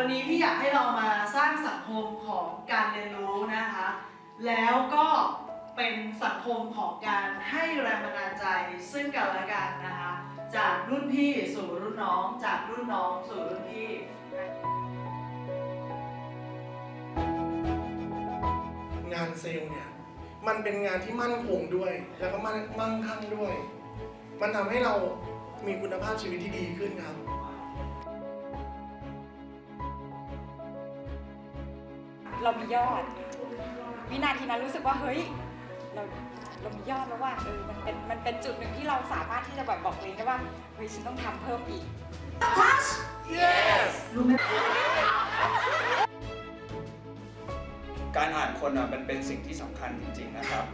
วันนี้พี่อยากให้เรามาสร้างสังคมของการเรียนรู้นะคะ แล้วก็เป็นสังคมของการให้แรงบันดาลใจซึ่งกันและกันนะคะ จากรุ่นพี่สู่รุ่นน้อง จากรุ่นน้องสู่รุ่นพี่งานเซลล์เนี่ยมันเป็นงานที่มั่นคงด้วย แล้วก็มั่นมั่งคั่งด้วย มันทำให้เรามีคุณภาพชีวิตที่ดีขึ้นครับ เรามียอด วินาทีนั้นรู้สึกว่าเฮ้ยเราเรามียอดแล้วว่าเออมันเป็นมันเป็นจุดหนึ่งที่เราสามารถที่จะแบบบอกตัวเองได้ว่าเฮ้ยฉันต้องทำเพิ่มอีกการอ่านคนอะมันเป็นสิ่งที่สำคัญจริง ๆ นะครับ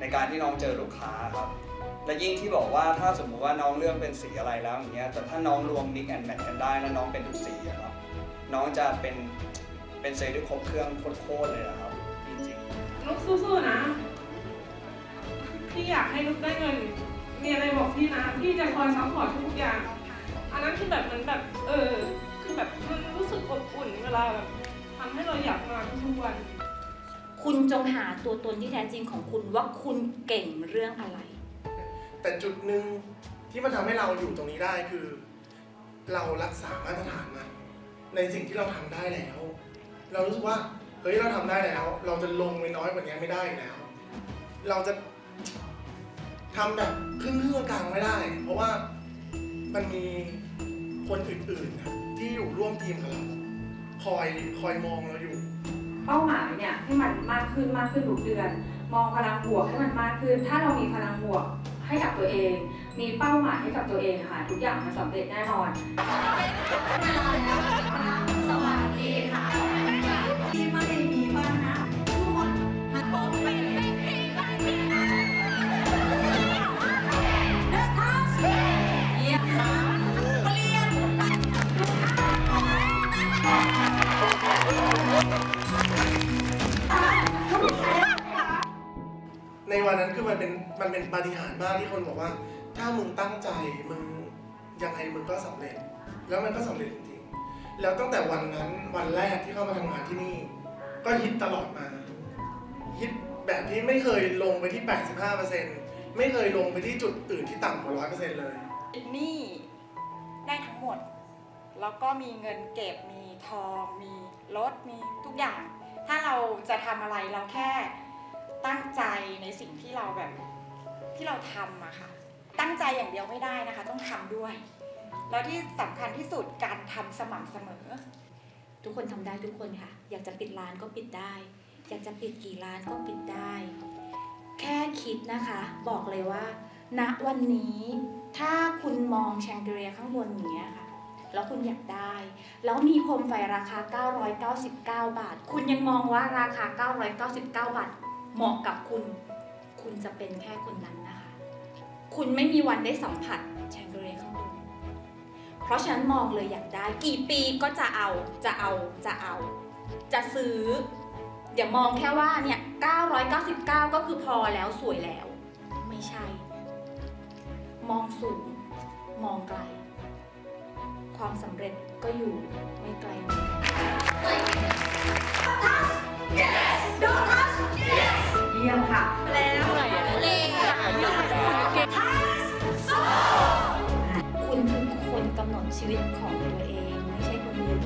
ในการที่น้องเจอลูกค้าครับ และยิ่งที่บอกว่าถ้าสมมุติว่าน้องเลือกเป็นสีอะไรแล้วอย่างเงี้ยแต่ถ้าน้องรวม mix and match กันได้แล้วน้องเป็นทุกสีอะครับน้องจะเป็น เป็นเซลล์ที่ครบเครื่องโคตรๆเลยอะครับจริงๆนุกสู้ๆนะ พี่อยากให้นุกได้เงิน มีอะไรบอกพี่นะ พี่จะคอยซัพพอร์ตทุกอย่าง อันนั้นคือแบบมันแบบ เออ คือแบบมันรู้สึกอบอุ่นเวลาแบบทำให้เราอยากมาทุกๆวัน คุณจงหาตัวตนที่แท้จริงของคุณว่าคุณเก่งเรื่องอะไร แต่จุดหนึ่งที่มันทำให้เราอยู่ตรงนี้ได้คือ เรารักษามาตรฐานมันในสิ่งที่เราทำได้แล้ว เรารู้สึกว่าเฮ้ยเราทำได้แล้ว เราจะลงไปน้อยกว่านี้ไม่ได้อีกแล้ว เราจะทำแบบครึ่งครึ่งๆกลางไม่ได้ เพราะว่ามันมีคนอื่นๆที่อยู่ร่วมทีมกับเราคอยคอยมองเราอยู่ เป้าหมายเนี่ยให้มันมากขึ้นมากขึ้นทุกเดือน มองพลังบวกให้มันมากขึ้น ถ้าเรามีพลังบวกให้กับตัวเอง มีเป้าหมายให้กับตัวเองค่ะทุกอย่างมันสำเร็จแน่นอน วันนั้นคือมันเป็นมันเป็นปาฏิหาริย์มากที่คนบอกว่า ถ้ามึงตั้งใจมึงยังไงมึงก็สำเร็จ แล้วมันก็สำเร็จจริงๆแล้วตั้งแต่วันนั้นวันแรกที่เข้ามาทำงานที่นี่ ก็ฮิตตลอดมาฮิตแบบที่ไม่เคยลงไปที่ 85%ไม่เคยลงไปที่จุดอื่นที่ต่ำกว่า 100%เลยนี้ได้ทั้งหมด แล้วก็มีเงินเก็บมีทอง มีรถมีทุกอย่าง ถ้าเราจะทำอะไรเราแค่ ตั้งใจในสิ่งที่เราแบบที่เราทำอะค่ะ ตั้งใจอย่างเดียวไม่ได้นะคะ ต้องทำด้วย แล้วที่สำคัญที่สุดการทำสม่ำเสมอ ทุกคนทำได้ทุกคนค่ะ อยากจะปิดร้านก็ปิดได้ อยากจะปิดกี่ร้านก็ปิดได้ แค่คิดนะคะ บอกเลยว่า ณวันนี้ถ้าคุณมองแชงเดรียข้างบนอย่างเงี้ยค่ะ แล้วคุณอยากได้ แล้วมีโคมไฟราคา 999 บาท คุณยังมองว่าราคา 999 บาท เหมาะกับคุณ คุณจะเป็นแค่คนนั้นนะคะ คุณไม่มีวันได้สัมผัสแชงเดรียข้างบนเพราะฉะนั้นมองเลยอยากได้ กี่ปีก็จะเอาจะเอาจะเอา จะซื้อ อย่ามองแค่ว่าเนี่ย 999 ก็คือพอแล้วสวยแล้ว ไม่ใช่ มองสูง มองไกล ความสำเร็จก็อยู่ไม่ไกล ยี่ยมค่ะคุณคือคนกำหนดชีวิตของตัวเอง ไม่ใช่คนอื่น